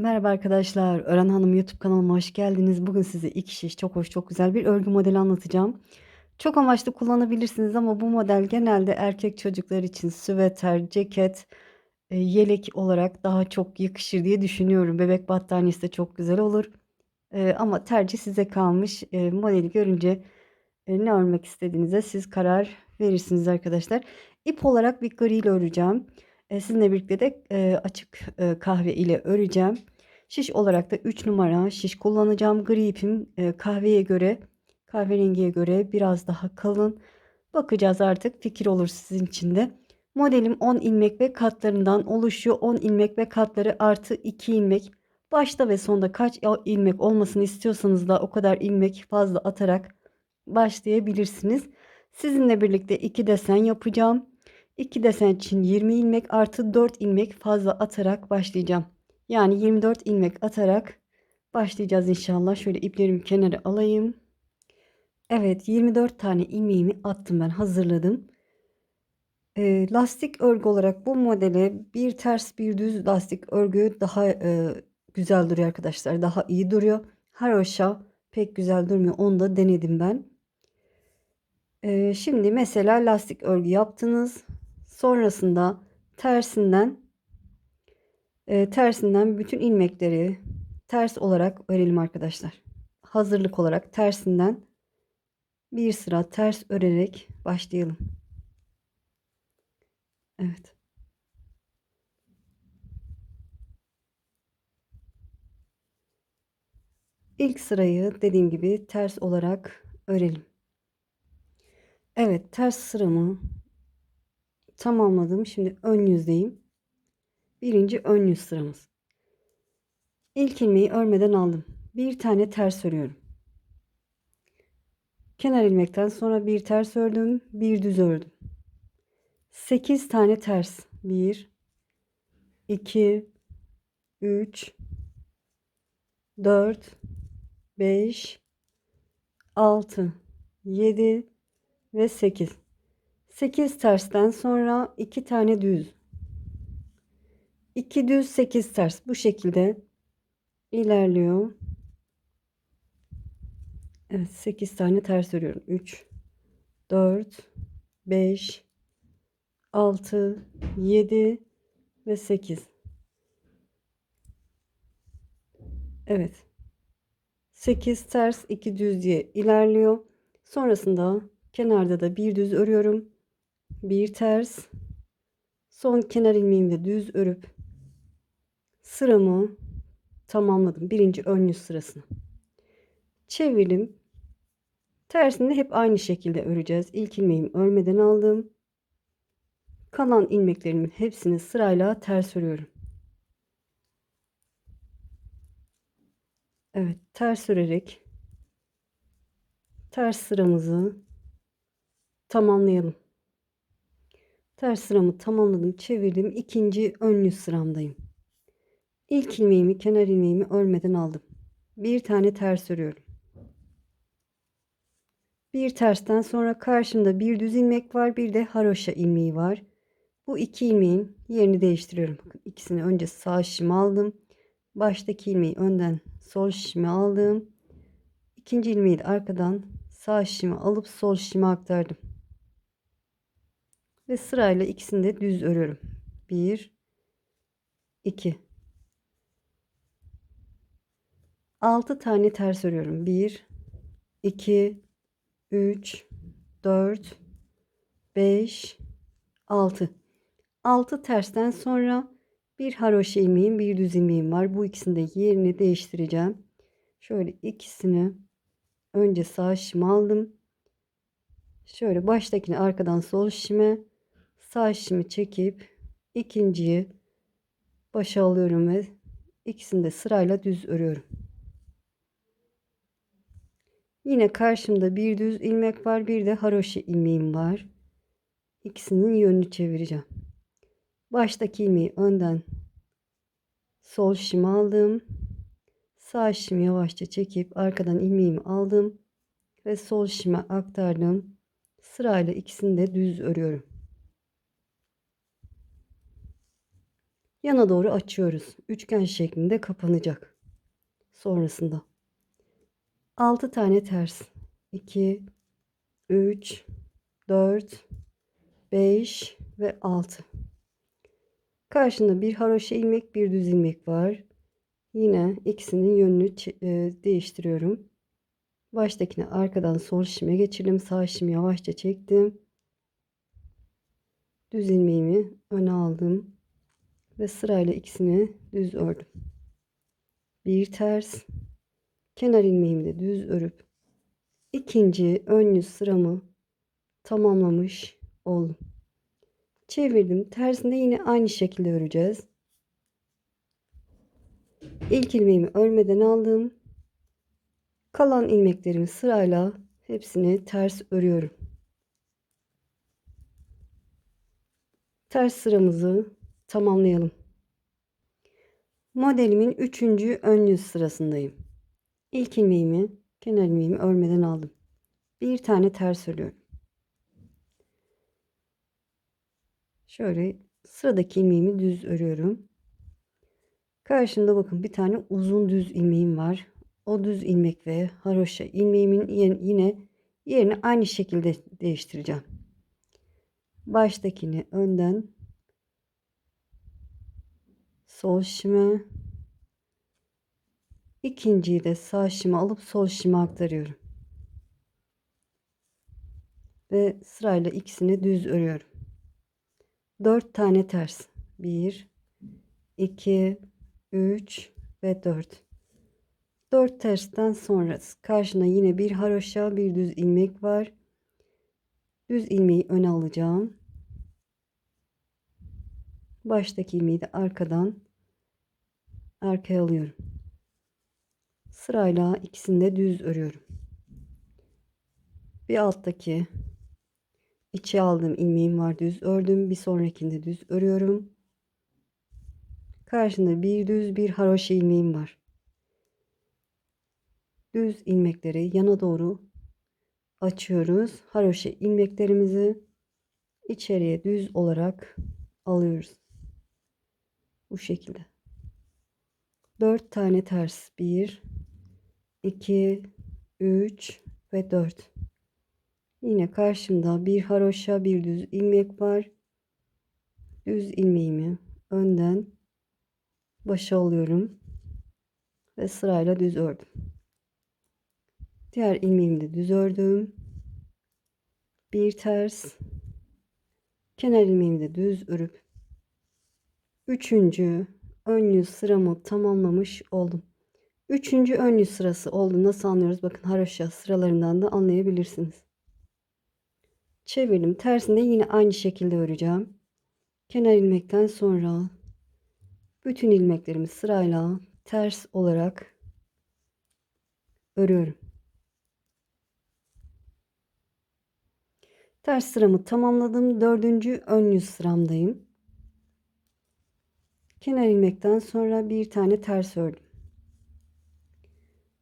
Merhaba arkadaşlar. Ören Hanım YouTube kanalıma hoş geldiniz. Bugün size iki şiş çok hoş çok güzel bir örgü modeli anlatacağım. Çok amaçlı kullanabilirsiniz ama bu model genelde erkek çocuklar için süveter, ceket, e, yelek olarak daha çok yakışır diye düşünüyorum. Bebek battaniyesi de çok güzel olur. E, ama tercih size kalmış. E, modeli görünce ne örmek istediğinize siz karar verirsiniz arkadaşlar. İp olarak bir gri ile öreceğim. E, sizinle birlikte de e, açık e, kahve ile öreceğim. Şiş olarak da 3 numara şiş kullanacağım. Gri ipim e, kahveye göre, kahverengiye göre biraz daha kalın. Bakacağız artık fikir olur sizin için de. Modelim 10 ilmek ve katlarından oluşuyor. 10 ilmek ve katları artı 2 ilmek. Başta ve sonda kaç ilmek olmasını istiyorsanız da o kadar ilmek fazla atarak başlayabilirsiniz. Sizinle birlikte 2 desen yapacağım. 2 desen için 20 ilmek artı 4 ilmek fazla atarak başlayacağım. Yani 24 ilmek atarak başlayacağız inşallah. Şöyle iplerimi kenara alayım. Evet 24 tane ilmeğimi attım ben hazırladım. E, lastik örgü olarak bu modele bir ters bir düz lastik örgü daha e, güzel duruyor arkadaşlar. Daha iyi duruyor. Haroşa pek güzel durmuyor. Onu da denedim ben. E, şimdi mesela lastik örgü yaptınız. Sonrasında tersinden e, tersinden bütün ilmekleri ters olarak örelim arkadaşlar. Hazırlık olarak tersinden bir sıra ters örerek başlayalım. Evet. İlk sırayı dediğim gibi ters olarak örelim. Evet ters sıramı tamamladım. Şimdi ön yüzdeyim. Birinci ön yüz sıramız. İlk ilmeği örmeden aldım. Bir tane ters örüyorum. Kenar ilmekten sonra bir ters ördüm, bir düz ördüm. 8 tane ters. 1 2 3 4 5 6 7 ve 8. 8 tersten sonra 2 tane düz. 2 düz 8 ters bu şekilde ilerliyor. Evet 8 tane ters örüyorum. 3 4 5 6 7 ve 8. Evet. 8 ters 2 düz diye ilerliyor. Sonrasında kenarda da bir düz örüyorum. Bir ters. Son kenar ilmeğimle düz örüp sıramı tamamladım. Birinci ön yüz sırasını. Çevirdim. Tersini hep aynı şekilde öreceğiz. İlk ilmeğimi örmeden aldım. Kalan ilmeklerimin hepsini sırayla ters örüyorum. Evet, ters örerek ters sıramızı tamamlayalım. Ters sıramı tamamladım, çevirdim. İkinci ön yüz sıramdayım. İlk ilmeğimi, kenar ilmeğimi örmeden aldım. Bir tane ters örüyorum. Bir tersten sonra karşımda bir düz ilmek var, bir de haroşa ilmeği var. Bu iki ilmeğin yerini değiştiriyorum. Bakın ikisini önce sağ şişime aldım. Baştaki ilmeği önden sol şişime aldım. İkinci ilmeği de arkadan sağ şişime alıp sol şişime aktardım. Ve sırayla ikisini de düz örüyorum. 1 2 6 tane ters örüyorum. 1 2 3 4 5 6 6 tersten sonra bir haroşa ilmeğim bir düz ilmeğim var. Bu ikisini de yerini değiştireceğim. Şöyle ikisini önce sağ şişime aldım. Şöyle baştakini arkadan sol şişime sağ şişimi çekip ikinciyi başa alıyorum ve ikisini de sırayla düz örüyorum. Yine karşımda bir düz ilmek var bir de haroşa ilmeğim var. İkisinin yönünü çevireceğim. Baştaki ilmeği önden sol şişimi aldım. Sağ şişimi yavaşça çekip arkadan ilmeğimi aldım ve sol şişime aktardım. Sırayla ikisini de düz örüyorum. Yana doğru açıyoruz. Üçgen şeklinde kapanacak. Sonrasında 6 tane ters. 2 3 4 5 ve 6. Karşında bir haroşa ilmek, bir düz ilmek var. Yine ikisinin yönünü e, değiştiriyorum. Baştakine arkadan sol şişime geçirdim. Sağ şişimi yavaşça çektim. Düz ilmeğimi öne aldım. Ve sırayla ikisini düz ördüm. Bir ters. Kenar ilmeğimi de düz örüp ikinci ön yüz sıramı tamamlamış oldum. Çevirdim. Tersinde yine aynı şekilde öreceğiz. İlk ilmeğimi örmeden aldım. Kalan ilmeklerimi sırayla hepsini ters örüyorum. Ters sıramızı tamamlayalım. Modelimin 3. ön yüz sırasındayım. İlk ilmeğimi, kenar ilmeğimi örmeden aldım. Bir tane ters örüyorum. Şöyle sıradaki ilmeğimi düz örüyorum. Karşımda bakın bir tane uzun düz ilmeğim var. O düz ilmek ve haroşa ilmeğimin yine yerini aynı şekilde değiştireceğim. Baştakini önden sol şime ikinciyi de sağ şime alıp sol şime aktarıyorum. Ve sırayla ikisini düz örüyorum. 4 tane ters. 1 2 3 ve 4. 4 tersten sonra karşına yine bir haroşa, bir düz ilmek var. Düz ilmeği öne alacağım. Baştaki ilmeği de arkadan arkaya alıyorum. Sırayla ikisini de düz örüyorum. Bir alttaki içe aldığım ilmeğim var düz ördüm. Bir sonrakinde düz örüyorum. Karşında bir düz bir haroşa ilmeğim var. Düz ilmekleri yana doğru açıyoruz. Haroşa ilmeklerimizi içeriye düz olarak alıyoruz. Bu şekilde. 4 tane ters. 1 2 3 ve 4. Yine karşımda bir haroşa bir düz ilmek var. Düz ilmeğimi önden başa alıyorum ve sırayla düz ördüm. Diğer ilmeğimi de düz ördüm. Bir ters kenar ilmeğimi de düz örüp üçüncü ön yüz sıramı tamamlamış oldum. Üçüncü ön yüz sırası oldu. Nasıl anlıyoruz? Bakın haroşa sıralarından da anlayabilirsiniz. Çevirdim. Tersinde yine aynı şekilde öreceğim. Kenar ilmekten sonra bütün ilmeklerimi sırayla ters olarak örüyorum. Ters sıramı tamamladım. Dördüncü ön yüz sıramdayım. Kenar ilmekten sonra bir tane ters ördüm.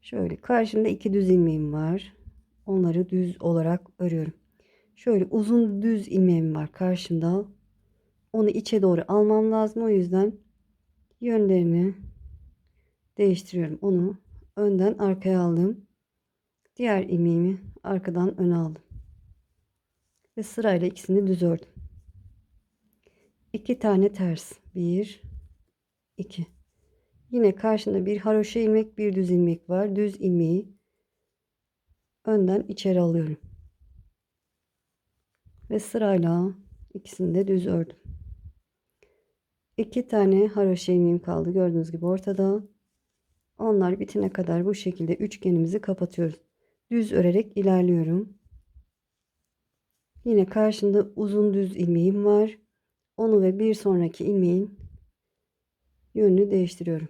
Şöyle karşımda iki düz ilmeğim var. Onları düz olarak örüyorum. Şöyle uzun düz ilmeğim var karşımda. Onu içe doğru almam lazım. O yüzden yönlerini değiştiriyorum. Onu önden arkaya aldım. Diğer ilmeğimi arkadan öne aldım. Ve sırayla ikisini düz ördüm. İki tane ters. Bir, iki. Yine karşında bir haroşa ilmek, bir düz ilmek var. Düz ilmeği önden içeri alıyorum. Ve sırayla ikisini de düz ördüm. İki tane haroşa ilmeğim kaldı. Gördüğünüz gibi ortada. Onlar bitene kadar bu şekilde üçgenimizi kapatıyoruz. Düz örerek ilerliyorum. Yine karşında uzun düz ilmeğim var. Onu ve bir sonraki ilmeğin yönünü değiştiriyorum.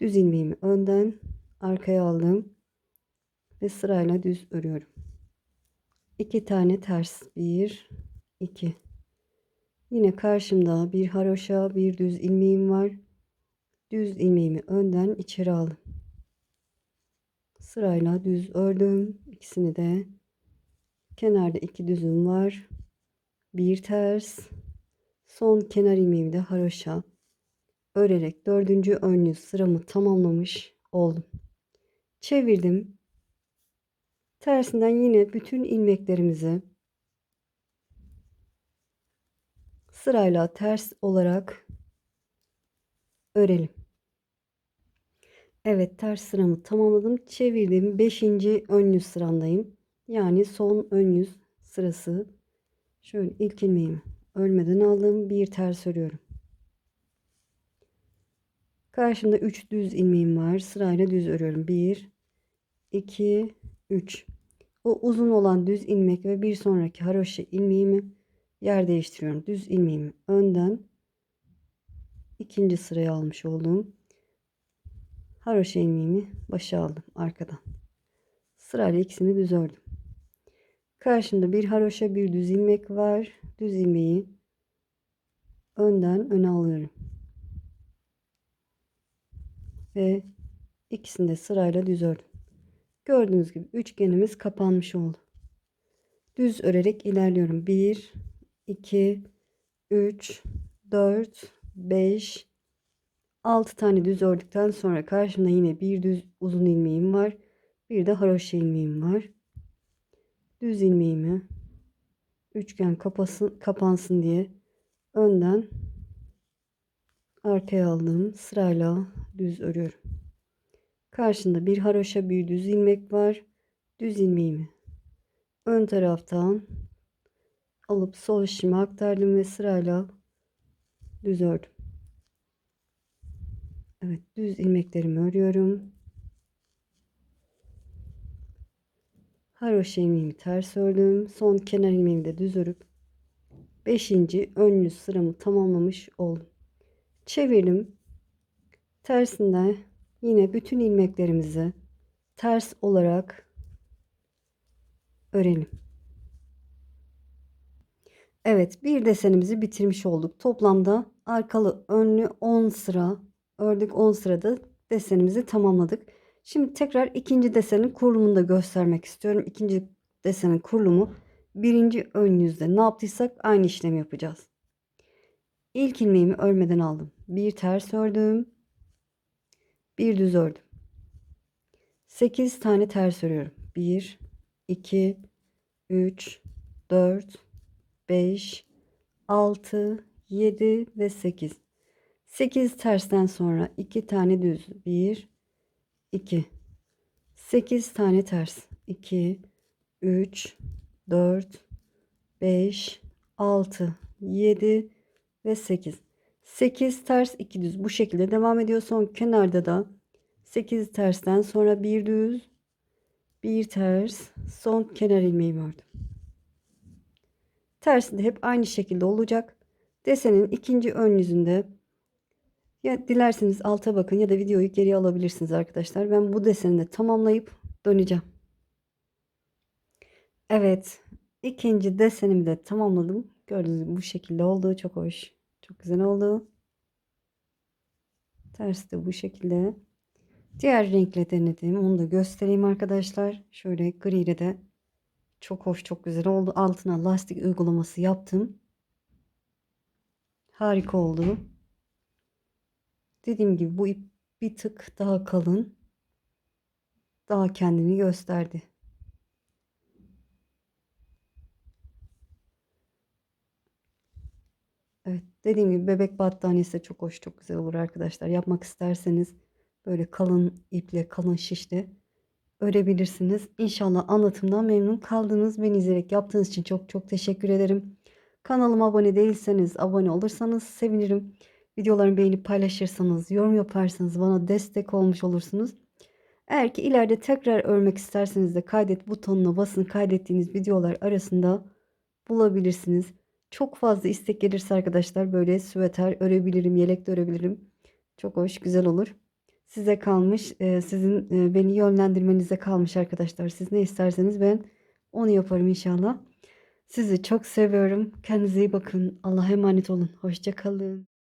Düz ilmeğimi önden arkaya aldım ve sırayla düz örüyorum. 2 tane ters 1 2 Yine karşımda bir haroşa bir düz ilmeğim var. Düz ilmeğimi önden içeri aldım. Sırayla düz ördüm. İkisini de kenarda iki düzüm var. Bir ters. Son kenar ilmeğimi de haroşa. Örerek dördüncü ön yüz sıramı tamamlamış oldum. Çevirdim. Tersinden yine bütün ilmeklerimizi sırayla ters olarak örelim. Evet ters sıramı tamamladım. Çevirdim. 5. ön yüz sıramdayım. Yani son ön yüz sırası. Şöyle ilk ilmeğimi örmeden aldım. Bir ters örüyorum. Karşımda 3 düz ilmeğim var. Sırayla düz örüyorum. 1 2 3 O uzun olan düz ilmek ve bir sonraki haroşa ilmeğimi yer değiştiriyorum. Düz ilmeğimi önden ikinci sıraya almış oldum. Haroşa ilmeğimi başa aldım arkadan. Sırayla ikisini düz ördüm. Karşımda bir haroşa bir düz ilmek var. Düz ilmeği önden öne alıyorum. Ve ikisini de sırayla düz ördüm. Gördüğünüz gibi üçgenimiz kapanmış oldu. Düz örerek ilerliyorum. 1 2 3 4 5 6 tane düz ördükten sonra karşımda yine bir düz uzun ilmeğim var. Bir de haroşa ilmeğim var. Düz ilmeğimi üçgen kapasın, kapansın diye önden arkaya aldığım sırayla düz örüyorum. Karşında bir haroşa bir düz ilmek var. Düz ilmeğimi ön taraftan alıp sol işime aktardım ve sırayla düz ördüm. Evet düz ilmeklerimi örüyorum. Haroşa ilmeğimi ters ördüm. Son kenar ilmeğimi de düz örüp 5. ön yüz sıramı tamamlamış oldum. Çevirdim. Tersinden yine bütün ilmeklerimizi ters olarak örelim. Evet bir desenimizi bitirmiş olduk. Toplamda arkalı önlü 10 sıra ördük 10 sırada desenimizi tamamladık. Şimdi tekrar ikinci desenin kurulumunu da göstermek istiyorum. İkinci desenin kurulumu birinci ön yüzde ne yaptıysak aynı işlemi yapacağız. İlk ilmeğimi örmeden aldım. Bir ters ördüm. Bir düz ördüm. 8 tane ters örüyorum. 1 2 3 4 5 6 7 ve 8. 8 tersten sonra 2 tane düz. 1 2 8 tane ters. 2 3 4 5 6 7 ve 8. 8 ters 2 düz bu şekilde devam ediyor. Son kenarda da 8 tersten sonra bir düz, bir ters, son kenar ilmeğimi ördüm. Tersi de hep aynı şekilde olacak. Desenin ikinci ön yüzünde ya dilerseniz alta bakın ya da videoyu geri alabilirsiniz arkadaşlar. Ben bu deseni de tamamlayıp döneceğim. Evet. ikinci desenimi de tamamladım. Gördüğünüz gibi bu şekilde oldu. Çok hoş. Çok güzel oldu. Ters de bu şekilde. Diğer renkle denedim. Onu da göstereyim arkadaşlar. Şöyle gri ile de çok hoş çok güzel oldu. Altına lastik uygulaması yaptım. Harika oldu. Dediğim gibi bu ip bir tık daha kalın. Daha kendini gösterdi. Evet dediğim gibi bebek battaniyesi de çok hoş çok güzel olur arkadaşlar. Yapmak isterseniz böyle kalın iple kalın şişle örebilirsiniz. İnşallah anlatımdan memnun kaldınız. Beni izleyerek yaptığınız için çok çok teşekkür ederim. Kanalıma abone değilseniz abone olursanız sevinirim. Videolarımı beğenip paylaşırsanız, yorum yaparsanız bana destek olmuş olursunuz. Eğer ki ileride tekrar örmek isterseniz de kaydet butonuna basın. Kaydettiğiniz videolar arasında bulabilirsiniz. Çok fazla istek gelirse arkadaşlar böyle süveter örebilirim, yelek de örebilirim. Çok hoş, güzel olur. Size kalmış, e, sizin e, beni yönlendirmenize kalmış arkadaşlar. Siz ne isterseniz ben onu yaparım inşallah. Sizi çok seviyorum. Kendinize iyi bakın. Allah'a emanet olun. Hoşça kalın.